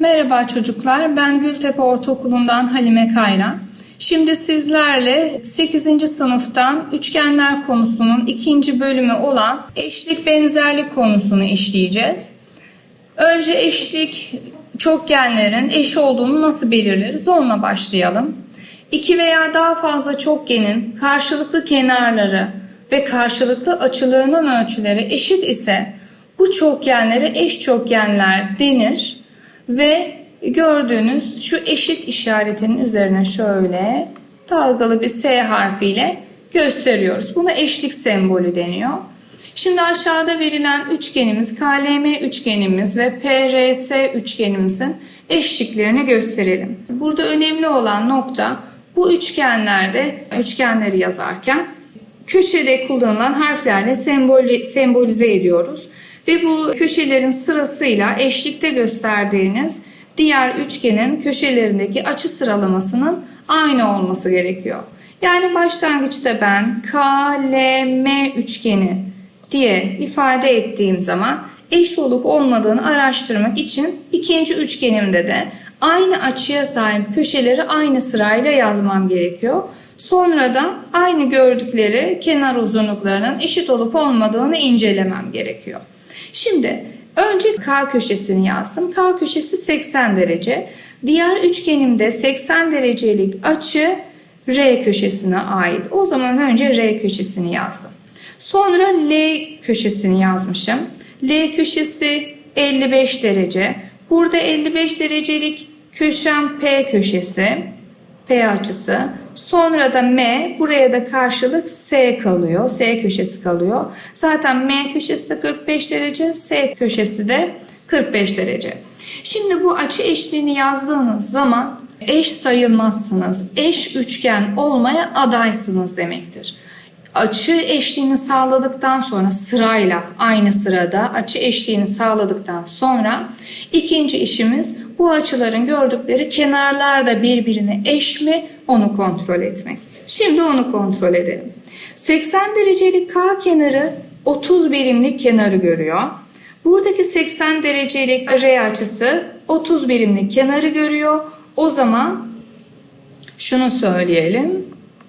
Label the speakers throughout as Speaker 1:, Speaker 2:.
Speaker 1: Merhaba çocuklar, ben Gültepe Ortaokulu'ndan Halime Kayran. Şimdi sizlerle 8. sınıftan üçgenler konusunun ikinci bölümü olan eşlik benzerlik konusunu işleyeceğiz. Önce eşlik çokgenlerin eş olduğunu nasıl belirleriz onunla başlayalım. İki veya daha fazla çokgenin karşılıklı kenarları ve karşılıklı açılarının ölçüleri eşit ise bu çokgenlere eş çokgenler denir ve gördüğünüz şu eşit işaretinin üzerine şöyle dalgalı bir S harfiyle gösteriyoruz. Buna eşlik sembolü deniyor. Şimdi aşağıda verilen üçgenimiz KLM üçgenimiz ve PRS üçgenimizin eşliklerini gösterelim. Burada önemli olan nokta bu üçgenlerde üçgenleri yazarken köşede kullanılan harflerle sembol, sembolize ediyoruz. Ve bu köşelerin sırasıyla eşlikte gösterdiğiniz diğer üçgenin köşelerindeki açı sıralamasının aynı olması gerekiyor. Yani başlangıçta ben KLM üçgeni diye ifade ettiğim zaman eş olup olmadığını araştırmak için ikinci üçgenimde de aynı açıya sahip köşeleri aynı sırayla yazmam gerekiyor. Sonra da aynı gördükleri kenar uzunluklarının eşit olup olmadığını incelemem gerekiyor. Şimdi önce K köşesini yazdım. K köşesi 80 derece. Diğer üçgenimde 80 derecelik açı R köşesine ait. O zaman önce R köşesini yazdım. Sonra L köşesini yazmışım. L köşesi 55 derece. Burada 55 derecelik köşem P köşesi. P açısı. Sonra da M buraya da karşılık S kalıyor. S köşesi kalıyor. Zaten M köşesi de 45 derece. S köşesi de 45 derece. Şimdi bu açı eşliğini yazdığınız zaman eş sayılmazsınız. Eş üçgen olmaya adaysınız demektir. Açı eşliğini sağladıktan sonra sırayla aynı sırada açı eşliğini sağladıktan sonra ikinci işimiz bu açıların gördükleri kenarlar da birbirine eş mi onu kontrol etmek. Şimdi onu kontrol edelim. 80 derecelik K kenarı 30 birimlik kenarı görüyor. Buradaki 80 derecelik R açısı 30 birimlik kenarı görüyor. O zaman şunu söyleyelim.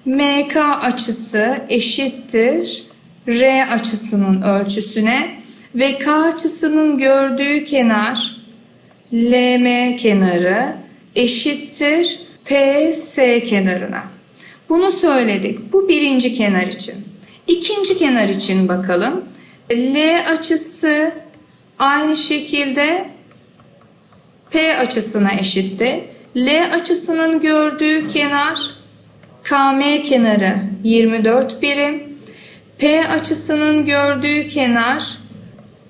Speaker 1: MK açısı eşittir R açısının ölçüsüne ve K açısının gördüğü kenar LM kenarı eşittir PS kenarına. Bunu söyledik. Bu birinci kenar için. İkinci kenar için bakalım. L açısı aynı şekilde P açısına eşitti. L açısının gördüğü kenar KM kenarı 24 birim. P açısının gördüğü kenar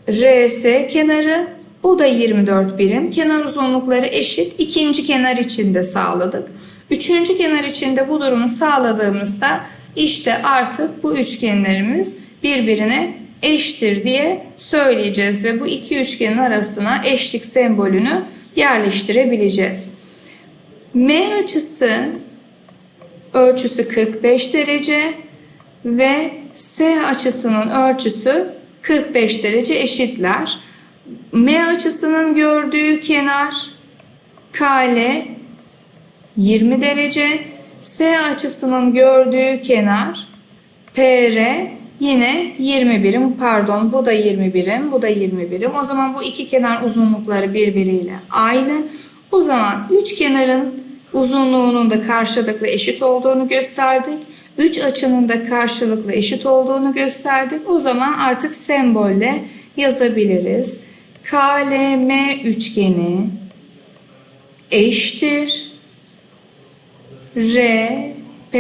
Speaker 1: RS kenarı o da 24 birim. Kenar uzunlukları eşit. İkinci kenar için de sağladık. Üçüncü kenar için de bu durumu sağladığımızda işte artık bu üçgenlerimiz birbirine eştir diye söyleyeceğiz ve bu iki üçgenin arasına eşlik sembolünü yerleştirebileceğiz. M açısı ölçüsü 45 derece ve S açısının ölçüsü 45 derece eşitler. M açısının gördüğü kenar KL 20 derece. S açısının gördüğü kenar PR yine 20 birim. Pardon bu da 20 birim. Bu da 20 birim. O zaman bu iki kenar uzunlukları birbiriyle aynı. O zaman üç kenarın uzunluğunun da karşılıklı eşit olduğunu gösterdik. Üç açının da karşılıklı eşit olduğunu gösterdik. O zaman artık sembolle yazabiliriz. KLM üçgeni eşittir RPS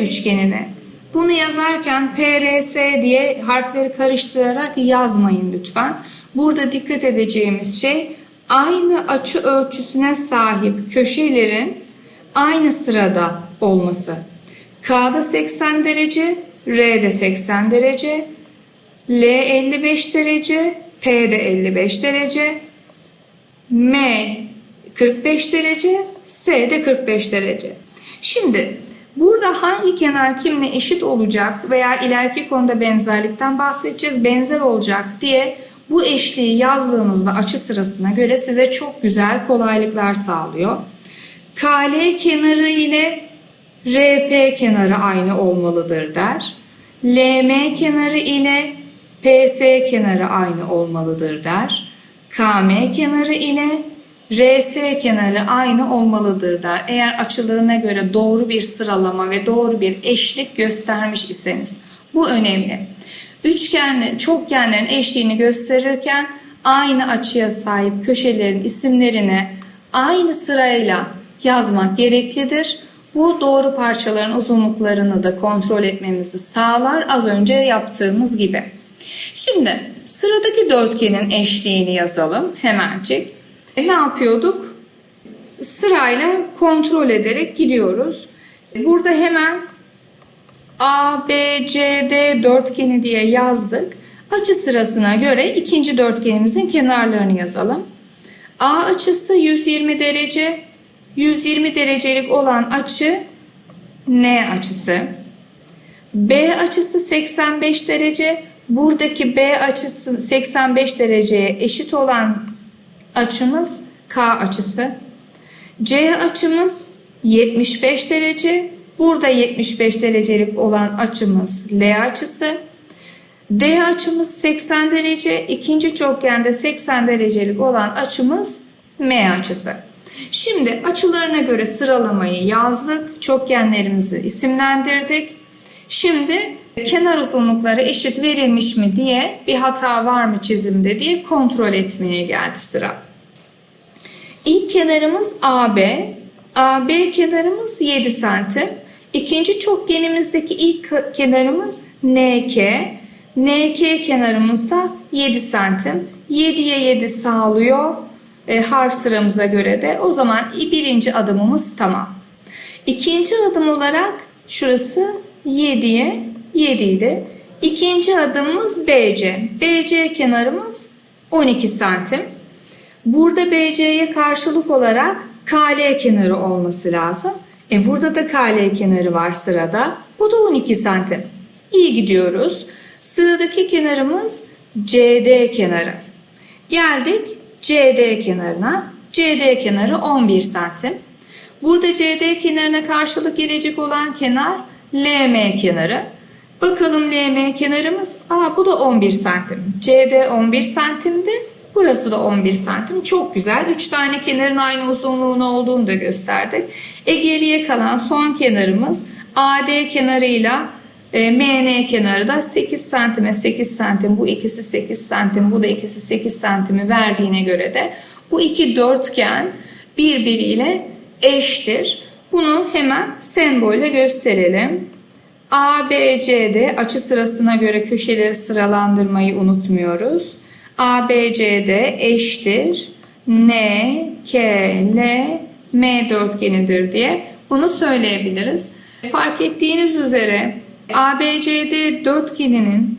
Speaker 1: üçgenine. Bunu yazarken PRS diye harfleri karıştırarak yazmayın lütfen. Burada dikkat edeceğimiz şey aynı açı ölçüsüne sahip köşelerin aynı sırada olması. K'da 80 derece, R'de 80 derece, L 55 derece, P de 55 derece, M 45 derece, S de 45 derece. Şimdi burada hangi kenar kimle eşit olacak veya ileriki konuda benzerlikten bahsedeceğiz, benzer olacak diye bu eşliği yazdığınızda açı sırasına göre size çok güzel kolaylıklar sağlıyor. KL kenarı ile RP kenarı aynı olmalıdır der. LM kenarı ile PS kenarı aynı olmalıdır der. KM kenarı ile RS kenarı aynı olmalıdır der. Eğer açılarına göre doğru bir sıralama ve doğru bir eşlik göstermiş iseniz. Bu önemli. Üçgenli, çokgenlerin eşliğini gösterirken aynı açıya sahip köşelerin isimlerini aynı sırayla yazmak gereklidir. Bu doğru parçaların uzunluklarını da kontrol etmemizi sağlar az önce yaptığımız gibi. Şimdi sıradaki dörtgenin eşliğini yazalım hemencik. E, ne yapıyorduk? Sırayla kontrol ederek gidiyoruz. Burada hemen A, B, C, D dörtgeni diye yazdık. Açı sırasına göre ikinci dörtgenimizin kenarlarını yazalım. A açısı 120 derece, 120 derecelik olan açı N açısı. B açısı 85 derece. Buradaki B açısı 85 dereceye eşit olan açımız K açısı. C açımız 75 derece. Burada 75 derecelik olan açımız L açısı. D açımız 80 derece. İkinci çokgende 80 derecelik olan açımız M açısı. Şimdi açılarına göre sıralamayı yazdık. Çokgenlerimizi isimlendirdik. Şimdi kenar uzunlukları eşit verilmiş mi diye bir hata var mı çizimde diye kontrol etmeye geldi sıra. İlk kenarımız AB. AB kenarımız 7 santim. İkinci çokgenimizdeki ilk kenarımız NK. NK kenarımız da 7 santim. 7'ye 7 sağlıyor e, harf sıramıza göre de. O zaman birinci adımımız tamam. İkinci adım olarak şurası 7'ye 7 idi. İkinci adımımız BC. BC kenarımız 12 santim. Burada BC'ye karşılık olarak KL kenarı olması lazım. E burada da KL kenarı var sırada. Bu da 12 santim. İyi gidiyoruz. Sıradaki kenarımız CD kenarı. Geldik CD kenarına. CD kenarı 11 santim. Burada CD kenarına karşılık gelecek olan kenar LM kenarı. Bakalım LM kenarımız. Aa bu da 11 santim. CD 11 santimdi. Burası da 11 santim. Çok güzel. 3 tane kenarın aynı uzunluğun olduğunu da gösterdik. E geriye kalan son kenarımız AD kenarıyla e, MN kenarı da 8 santime 8 santim. Bu ikisi 8 santim. Bu da ikisi 8 santimi verdiğine göre de bu iki dörtgen birbiriyle eştir. Bunu hemen sembolle gösterelim. ABCD açı sırasına göre köşeleri sıralandırmayı unutmuyoruz. ABCD eşittir N, K, L, M dörtgenidir diye bunu söyleyebiliriz. Fark ettiğiniz üzere ABCD dörtgeninin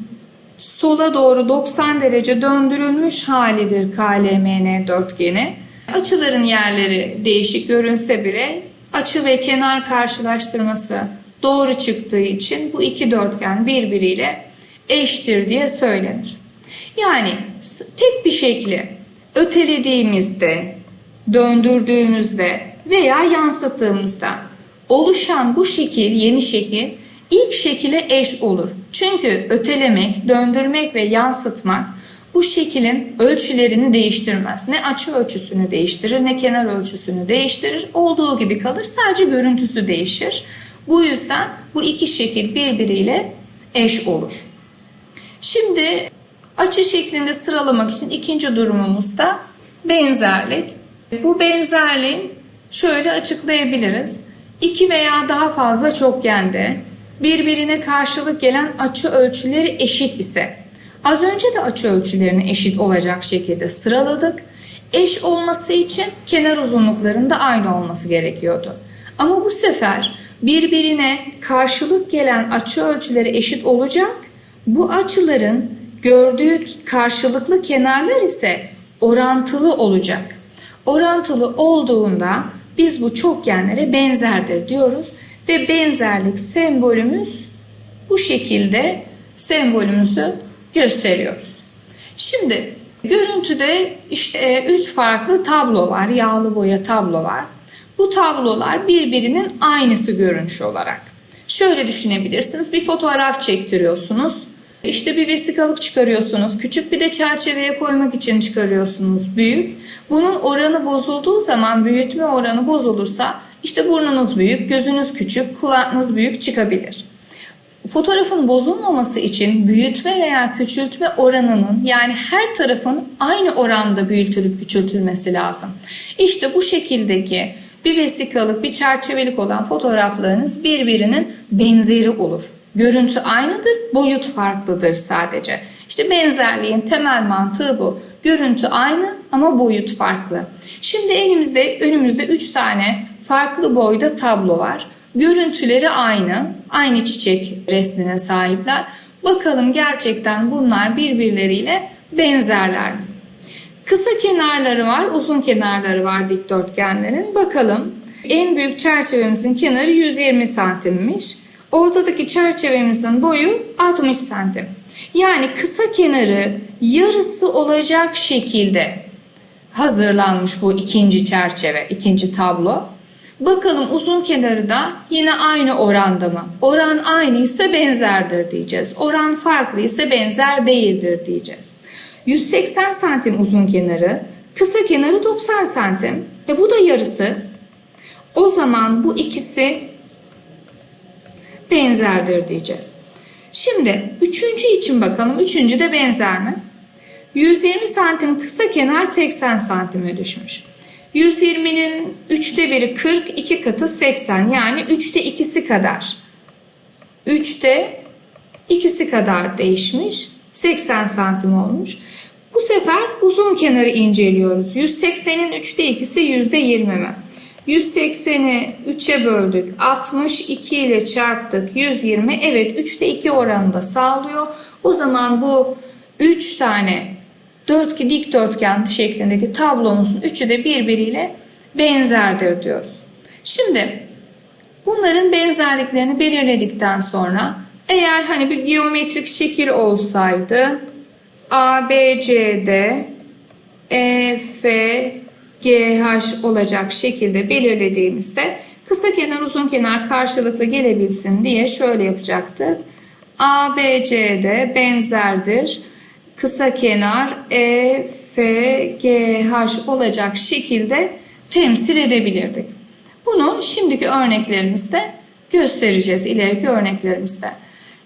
Speaker 1: sola doğru 90 derece döndürülmüş halidir KLMN dörtgeni. Açıların yerleri değişik görünse bile açı ve kenar karşılaştırması doğru çıktığı için bu iki dörtgen birbiriyle eştir diye söylenir. Yani tek bir şekli ötelediğimizde, döndürdüğümüzde veya yansıttığımızda oluşan bu şekil, yeni şekil ilk şekile eş olur. Çünkü ötelemek, döndürmek ve yansıtmak bu şekilin ölçülerini değiştirmez. Ne açı ölçüsünü değiştirir ne kenar ölçüsünü değiştirir. Olduğu gibi kalır. Sadece görüntüsü değişir. Bu yüzden bu iki şekil birbiriyle eş olur. Şimdi açı şeklinde sıralamak için ikinci durumumuz da benzerlik. Bu benzerliği şöyle açıklayabiliriz. İki veya daha fazla çokgende birbirine karşılık gelen açı ölçüleri eşit ise az önce de açı ölçülerini eşit olacak şekilde sıraladık. Eş olması için kenar uzunluklarında aynı olması gerekiyordu. Ama bu sefer birbirine karşılık gelen açı ölçüleri eşit olacak. Bu açıların gördüğü karşılıklı kenarlar ise orantılı olacak. Orantılı olduğunda biz bu çokgenlere benzerdir diyoruz ve benzerlik sembolümüz bu şekilde sembolümüzü gösteriyoruz. Şimdi Görüntüde işte 3 farklı tablo var. Yağlı boya tablo var. Bu tablolar birbirinin aynısı görünüş olarak. Şöyle düşünebilirsiniz. Bir fotoğraf çektiriyorsunuz. İşte bir vesikalık çıkarıyorsunuz. Küçük bir de çerçeveye koymak için çıkarıyorsunuz büyük. Bunun oranı bozulduğu zaman büyütme oranı bozulursa işte burnunuz büyük, gözünüz küçük, kulağınız büyük çıkabilir. Fotoğrafın bozulmaması için büyütme veya küçültme oranının yani her tarafın aynı oranda büyütülüp küçültülmesi lazım. İşte bu şekildeki bir vesikalık, bir çerçevelik olan fotoğraflarınız birbirinin benzeri olur. Görüntü aynıdır, boyut farklıdır sadece. İşte benzerliğin temel mantığı bu. Görüntü aynı ama boyut farklı. Şimdi elimizde önümüzde 3 tane farklı boyda tablo var. Görüntüleri aynı, aynı çiçek resmine sahipler. Bakalım gerçekten bunlar birbirleriyle benzerler mi? Kısa kenarları var, uzun kenarları var dikdörtgenlerin. Bakalım en büyük çerçevemizin kenarı 120 santimmiş. Ortadaki çerçevemizin boyu 60 santim. Yani kısa kenarı yarısı olacak şekilde hazırlanmış bu ikinci çerçeve, ikinci tablo. Bakalım uzun kenarı da yine aynı oranda mı? Oran aynı ise benzerdir diyeceğiz. Oran farklı ise benzer değildir diyeceğiz. 180 santim uzun kenarı, kısa kenarı 90 santim. E bu da yarısı. O zaman bu ikisi benzerdir diyeceğiz. Şimdi üçüncü için bakalım. Üçüncü de benzer mi? 120 santim kısa kenar 80 santime düşmüş. 120'nin 3'te biri 40, 2 katı 80 yani 3'te ikisi kadar. 3'te ikisi kadar değişmiş. 80 santim olmuş. Bu sefer uzun kenarı inceliyoruz. 180'in 3'te ikisi %20 mi? 180'i 3'e böldük. 62 ile çarptık. 120. Evet 3'te 2 oranında sağlıyor. O zaman bu 3 tane dört, dikdörtgen şeklindeki tablomuzun üçü de birbiriyle benzerdir diyoruz. Şimdi bunların benzerliklerini belirledikten sonra eğer hani bir geometrik şekil olsaydı A, B, C, D, E, F, G, H olacak şekilde belirlediğimizde kısa kenar uzun kenar karşılıklı gelebilsin diye şöyle yapacaktık. A, B, C, D benzerdir kısa kenar E, F, G, H olacak şekilde temsil edebilirdik. Bunu şimdiki örneklerimizde göstereceğiz ileriki örneklerimizde.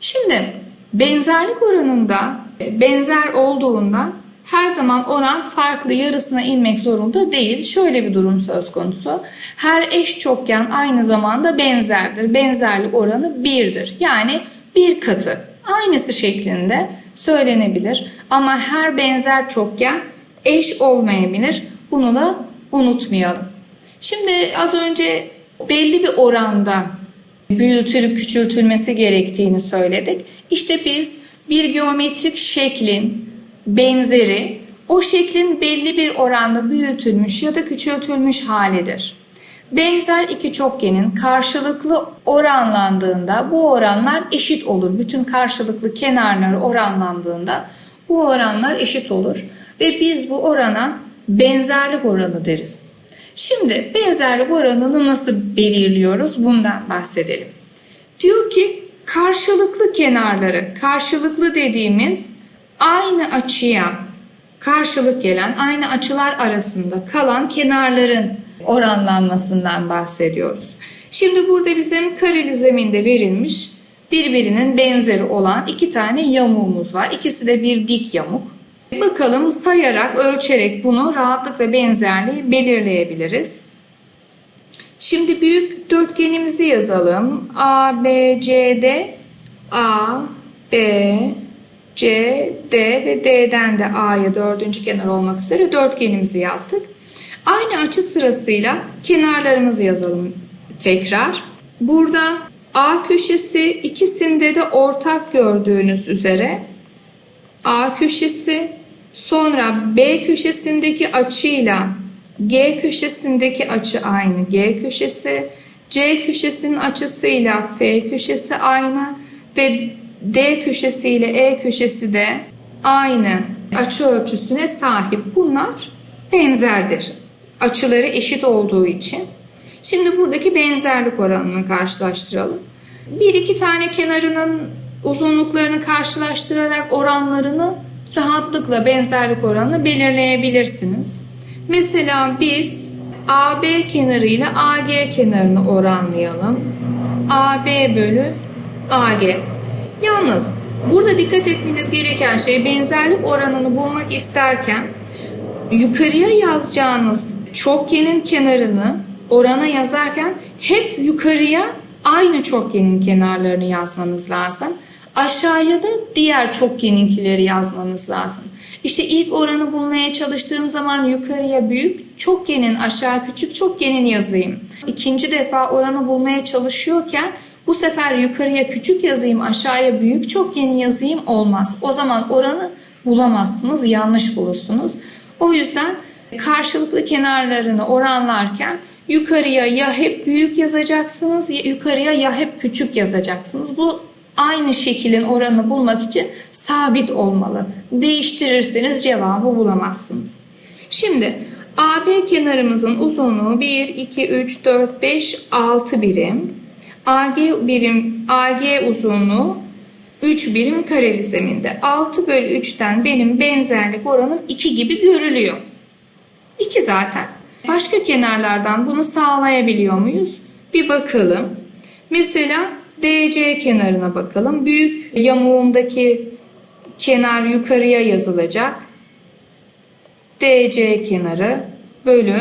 Speaker 1: Şimdi benzerlik oranında benzer olduğunda her zaman oran farklı yarısına inmek zorunda değil. Şöyle bir durum söz konusu. Her eş çokgen aynı zamanda benzerdir. Benzerlik oranı birdir. Yani bir katı. Aynısı şeklinde söylenebilir. Ama her benzer çokgen eş olmayabilir. Bunu da unutmayalım. Şimdi az önce belli bir oranda büyütülüp küçültülmesi gerektiğini söyledik. İşte biz bir geometrik şeklin benzeri o şeklin belli bir oranda büyütülmüş ya da küçültülmüş halidir. Benzer iki çokgenin karşılıklı oranlandığında bu oranlar eşit olur. Bütün karşılıklı kenarları oranlandığında bu oranlar eşit olur ve biz bu orana benzerlik oranı deriz. Şimdi benzerlik oranını nasıl belirliyoruz bundan bahsedelim. Diyor ki karşılıklı kenarları, karşılıklı dediğimiz aynı açıya karşılık gelen, aynı açılar arasında kalan kenarların oranlanmasından bahsediyoruz. Şimdi burada bizim kareli verilmiş birbirinin benzeri olan iki tane yamuğumuz var. İkisi de bir dik yamuk. Bakalım sayarak, ölçerek bunu rahatlıkla benzerliği belirleyebiliriz. Şimdi büyük dörtgenimizi yazalım. A, B, C, D, A, B, C, D ve D'den de A'ya dördüncü kenar olmak üzere dörtgenimizi yazdık. Aynı açı sırasıyla kenarlarımızı yazalım tekrar. Burada A köşesi ikisinde de ortak gördüğünüz üzere A köşesi sonra B köşesindeki açıyla G köşesindeki açı aynı G köşesi C köşesinin açısıyla F köşesi aynı ve D köşesi ile E köşesi de aynı açı ölçüsüne sahip. Bunlar benzerdir. Açıları eşit olduğu için. Şimdi buradaki benzerlik oranını karşılaştıralım. Bir iki tane kenarının uzunluklarını karşılaştırarak oranlarını rahatlıkla benzerlik oranını belirleyebilirsiniz. Mesela biz AB kenarı ile AG kenarını oranlayalım. AB bölü AG. Yalnız burada dikkat etmeniz gereken şey benzerlik oranını bulmak isterken yukarıya yazacağınız çokgenin kenarını orana yazarken hep yukarıya aynı çokgenin kenarlarını yazmanız lazım. Aşağıya da diğer çokgeninkileri yazmanız lazım. İşte ilk oranı bulmaya çalıştığım zaman yukarıya büyük çokgenin aşağı küçük çokgenin yazayım. İkinci defa oranı bulmaya çalışıyorken bu sefer yukarıya küçük yazayım aşağıya büyük çokgeni yazayım olmaz. O zaman oranı bulamazsınız yanlış bulursunuz. O yüzden karşılıklı kenarlarını oranlarken yukarıya ya hep büyük yazacaksınız ya yukarıya ya hep küçük yazacaksınız. Bu aynı şekilin oranını bulmak için sabit olmalı. Değiştirirseniz cevabı bulamazsınız. Şimdi AB kenarımızın uzunluğu 1, 2, 3, 4, 5, 6 birim. AG birim AG uzunluğu 3 birim kareli zeminde. 6 bölü 3'ten benim benzerlik oranım 2 gibi görülüyor. 2 zaten. Başka kenarlardan bunu sağlayabiliyor muyuz? Bir bakalım. Mesela DC kenarına bakalım. Büyük yamuğundaki kenar yukarıya yazılacak. DC kenarı bölü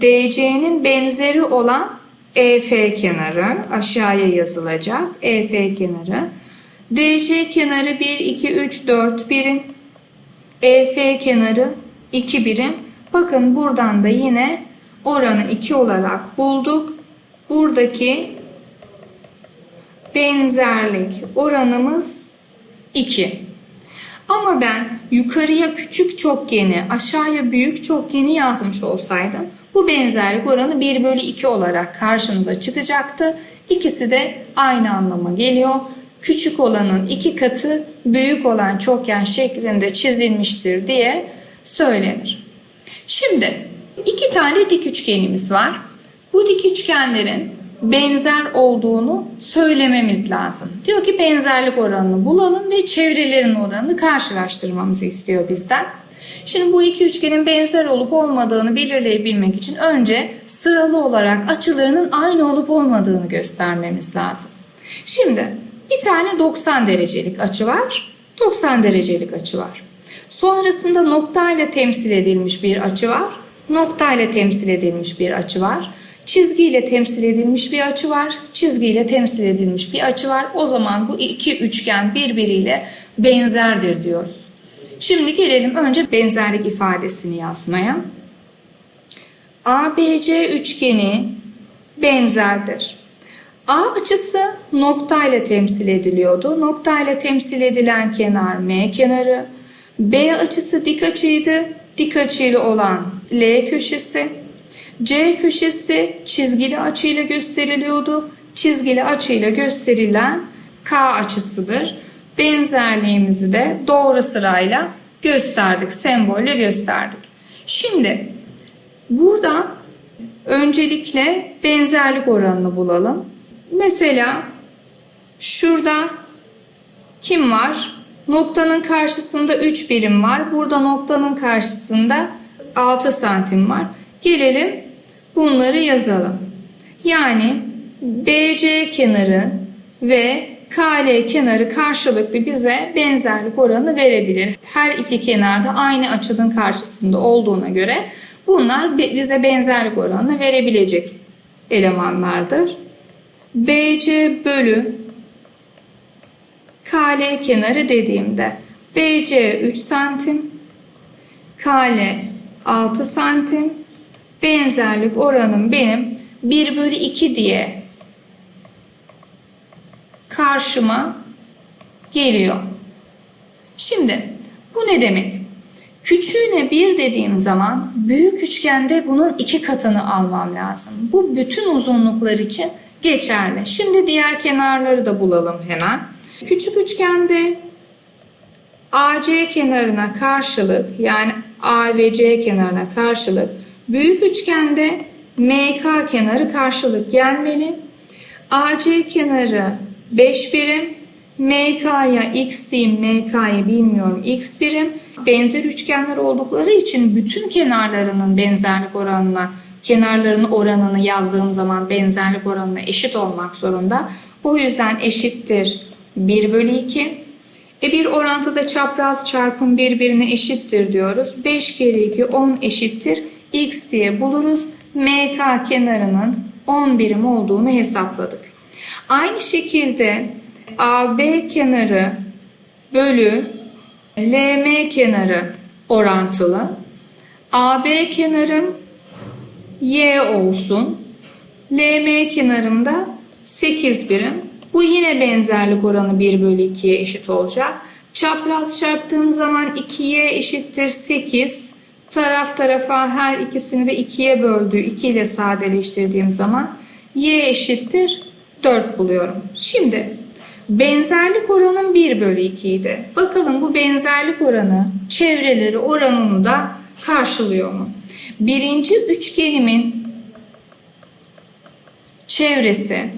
Speaker 1: DC'nin benzeri olan EF kenarı aşağıya yazılacak. EF kenarı. DC kenarı 1, 2, 3, 4 birim. EF kenarı 2 birim. Bakın buradan da yine oranı 2 olarak bulduk. Buradaki benzerlik oranımız 2. Ama ben yukarıya küçük çokgeni, aşağıya büyük çokgeni yazmış olsaydım bu benzerlik oranı 1 bölü 2 olarak karşımıza çıkacaktı. İkisi de aynı anlama geliyor. Küçük olanın iki katı büyük olan çokgen şeklinde çizilmiştir diye söylenir. Şimdi iki tane dik üçgenimiz var. Bu dik üçgenlerin benzer olduğunu söylememiz lazım. Diyor ki benzerlik oranını bulalım ve çevrelerin oranını karşılaştırmamızı istiyor bizden. Şimdi bu iki üçgenin benzer olup olmadığını belirleyebilmek için önce sıralı olarak açılarının aynı olup olmadığını göstermemiz lazım. Şimdi bir tane 90 derecelik açı var. 90 derecelik açı var. Sonrasında nokta ile temsil edilmiş bir açı var. Nokta ile temsil edilmiş bir açı var. Çizgi ile temsil edilmiş bir açı var. Çizgi ile temsil edilmiş bir açı var. O zaman bu iki üçgen birbiriyle benzerdir diyoruz. Şimdi gelelim önce benzerlik ifadesini yazmaya. ABC üçgeni benzerdir. A açısı nokta ile temsil ediliyordu. Nokta ile temsil edilen kenar M kenarı. B açısı dik açıydı. Dik açıyla olan L köşesi. C köşesi çizgili açıyla gösteriliyordu. Çizgili açıyla gösterilen K açısıdır. Benzerliğimizi de doğru sırayla gösterdik. Sembolle gösterdik. Şimdi burada öncelikle benzerlik oranını bulalım. Mesela şurada kim var? Noktanın karşısında 3 birim var. Burada noktanın karşısında 6 santim var. Gelelim bunları yazalım. Yani BC kenarı ve KL kenarı karşılıklı bize benzerlik oranı verebilir. Her iki kenarda aynı açının karşısında olduğuna göre bunlar bize benzerlik oranı verebilecek elemanlardır. BC bölü KL kenarı dediğimde BC 3 santim, KL 6 santim, benzerlik oranım benim 1 bölü 2 diye karşıma geliyor. Şimdi bu ne demek? Küçüğüne 1 dediğim zaman büyük üçgende bunun iki katını almam lazım. Bu bütün uzunluklar için geçerli. Şimdi diğer kenarları da bulalım hemen. Küçük üçgende AC kenarına karşılık yani A ve C kenarına karşılık büyük üçgende MK kenarı karşılık gelmeli. AC kenarı 5 birim, MK'ya x diyeyim, MK'yı bilmiyorum x birim. Benzer üçgenler oldukları için bütün kenarlarının benzerlik oranına, kenarlarının oranını yazdığım zaman benzerlik oranına eşit olmak zorunda. O yüzden eşittir 1 bölü 2. E bir orantıda çapraz çarpım birbirine eşittir diyoruz. 5 kere 2 10 eşittir x diye buluruz. MK kenarının 10 birim olduğunu hesapladık. Aynı şekilde AB kenarı bölü LM kenarı orantılı. AB kenarım Y olsun. LM kenarımda 8 birim. Bu yine benzerlik oranı 1 bölü 2'ye eşit olacak. Çapraz çarptığım zaman 2'ye eşittir 8. Taraf tarafa her ikisini de 2'ye böldüğü 2 ile sadeleştirdiğim zaman y eşittir 4 buluyorum. Şimdi benzerlik oranım 1 bölü 2 idi. Bakalım bu benzerlik oranı çevreleri oranını da karşılıyor mu? Birinci üçgenimin çevresi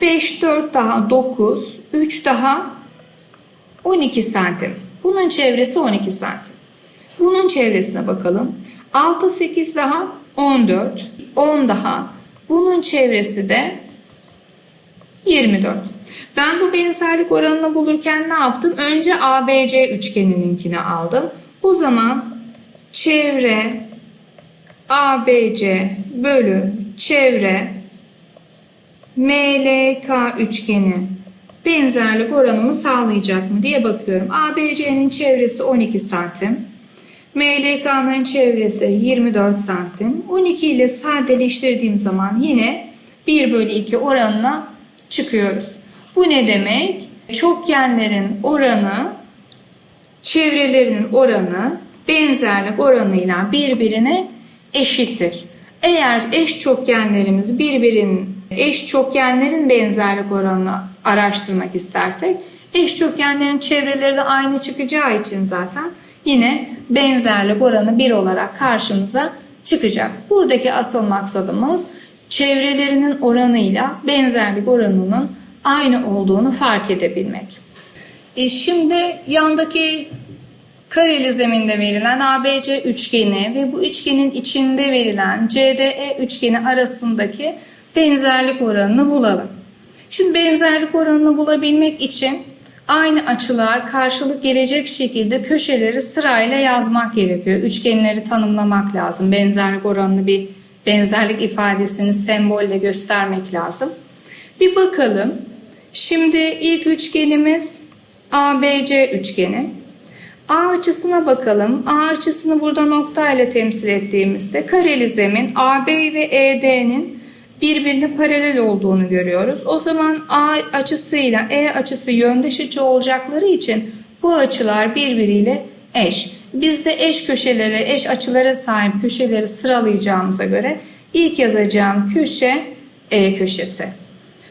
Speaker 1: 5, 4 daha 9, 3 daha 12 santim. Bunun çevresi 12 santim. Bunun çevresine bakalım. 6, 8 daha 14, 10 daha. Bunun çevresi de 24. Ben bu benzerlik oranını bulurken ne yaptım? Önce ABC üçgenininkini aldım. O zaman çevre ABC bölü çevre MLK üçgeni benzerlik oranımı sağlayacak mı diye bakıyorum. ABC'nin çevresi 12 santim. MLK'nın çevresi 24 santim. 12 ile sadeleştirdiğim zaman yine 1 bölü 2 oranına çıkıyoruz. Bu ne demek? Çokgenlerin oranı çevrelerinin oranı benzerlik oranıyla birbirine eşittir. Eğer eş çokgenlerimiz birbirinin eş çokgenlerin benzerlik oranını araştırmak istersek eş çokgenlerin çevreleri de aynı çıkacağı için zaten yine benzerlik oranı 1 olarak karşımıza çıkacak. Buradaki asıl maksadımız çevrelerinin oranıyla benzerlik oranının aynı olduğunu fark edebilmek. E şimdi yandaki kareli zeminde verilen ABC üçgeni ve bu üçgenin içinde verilen CDE üçgeni arasındaki benzerlik oranını bulalım. Şimdi benzerlik oranını bulabilmek için aynı açılar karşılık gelecek şekilde köşeleri sırayla yazmak gerekiyor. Üçgenleri tanımlamak lazım. Benzerlik oranını bir benzerlik ifadesini sembolle göstermek lazım. Bir bakalım. Şimdi ilk üçgenimiz ABC üçgeni. A açısına bakalım. A açısını burada nokta ile temsil ettiğimizde kareli zemin AB ve ED'nin birbirine paralel olduğunu görüyoruz. O zaman A açısıyla E açısı yöndeş açı olacakları için bu açılar birbiriyle eş. Biz de eş köşelere, eş açılara sahip köşeleri sıralayacağımıza göre ilk yazacağım köşe E köşesi.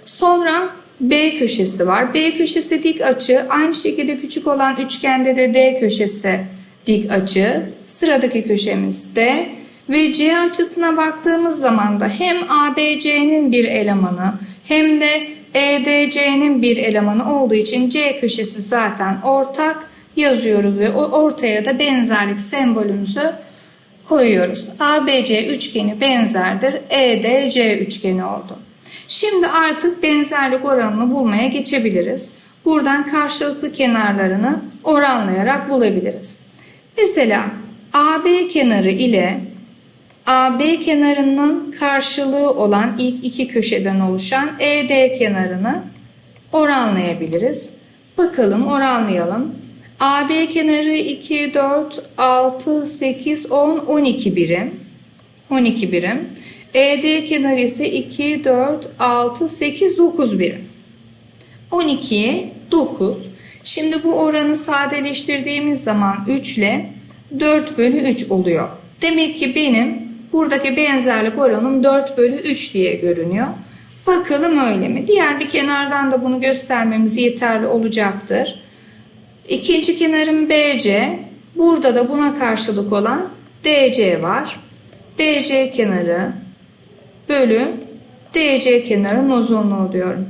Speaker 1: Sonra B köşesi var. B köşesi dik açı. Aynı şekilde küçük olan üçgende de D köşesi dik açı. Sıradaki köşemiz D. Ve C açısına baktığımız zaman da hem ABC'nin bir elemanı hem de EDC'nin bir elemanı olduğu için C köşesi zaten ortak yazıyoruz ve ortaya da benzerlik sembolümüzü koyuyoruz. ABC üçgeni benzerdir. EDC üçgeni oldu. Şimdi artık benzerlik oranını bulmaya geçebiliriz. Buradan karşılıklı kenarlarını oranlayarak bulabiliriz. Mesela AB kenarı ile AB kenarının karşılığı olan ilk iki köşeden oluşan ED kenarını oranlayabiliriz. Bakalım oranlayalım. AB kenarı 2, 4, 6, 8, 10, 12 birim. 12 birim. ED kenarı ise 2, 4, 6, 8, 9 birim. 12'ye 9. Şimdi bu oranı sadeleştirdiğimiz zaman 3 ile 4 bölü 3 oluyor. Demek ki benim buradaki benzerlik oranım 4 bölü 3 diye görünüyor. Bakalım öyle mi? Diğer bir kenardan da bunu göstermemiz yeterli olacaktır. İkinci kenarım BC. Burada da buna karşılık olan DC var. BC kenarı bölü DC kenarının uzunluğu diyorum.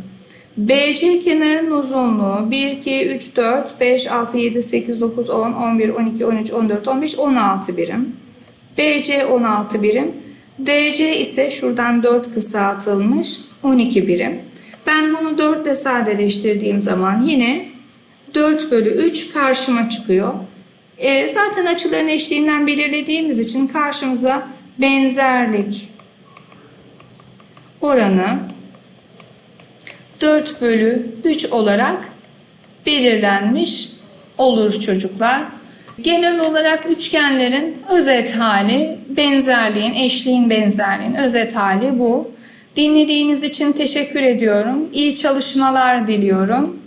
Speaker 1: BC kenarının uzunluğu 1, 2, 3, 4, 5, 6, 7, 8, 9, 10, 11, 12, 13, 14, 15, 16 birim. BC 16 birim. DC ise şuradan 4 kısaltılmış 12 birim. Ben bunu 4 ile sadeleştirdiğim zaman yine 4 bölü 3 karşıma çıkıyor. E, zaten açıların eşliğinden belirlediğimiz için karşımıza benzerlik oranı 4 bölü 3 olarak belirlenmiş olur çocuklar. Genel olarak üçgenlerin özet hali, benzerliğin, eşliğin benzerliğin özet hali bu. Dinlediğiniz için teşekkür ediyorum. İyi çalışmalar diliyorum.